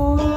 Oh.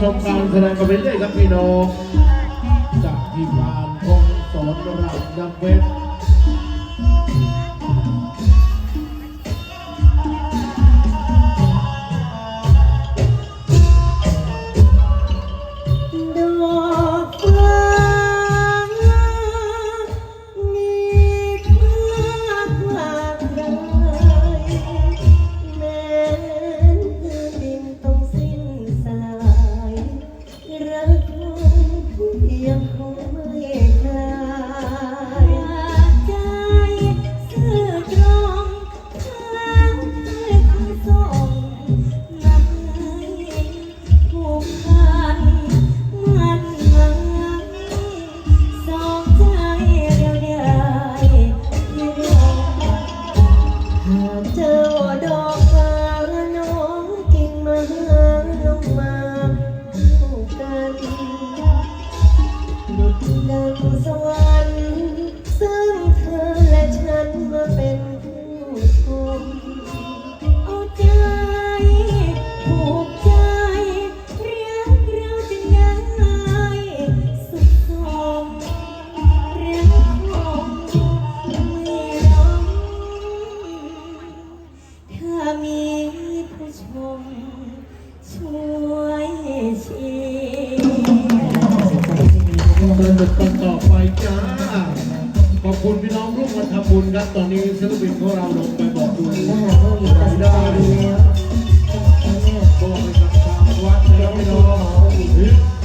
ชมการแสดงกันไปเรื่อยครับพี่น้องจากทีมงานพงศสอนรามดับเวท ดังสว่าง เดินบทกันต่อไปจ้า ขอบคุณพี่น้องร่วมกันทำบุญครับ ตอนนี้ศิลปินของเราลงไปบอกดูได้ได้บอกไปกับทางวัดแล้วพี่น้อ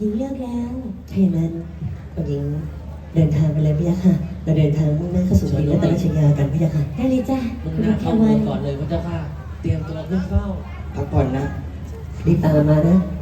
ญิงเลือกแล้วถ้าอย่างนั้นคุณหญิงเดินทางไปเลยพี่ยะค่ะ เราเดินทางมุ่งหน้าเข้าสู่ดินรัตนชยากันพี่ยะค่ะได้เลยจ้ะมึงคุณหน้าเทเข้าวัเมือนงก่อนเลยพระเจ้าค่ะ เตรียมตัวขึ้นเฝ้าพักผ่อนนะรีบตามมานะไ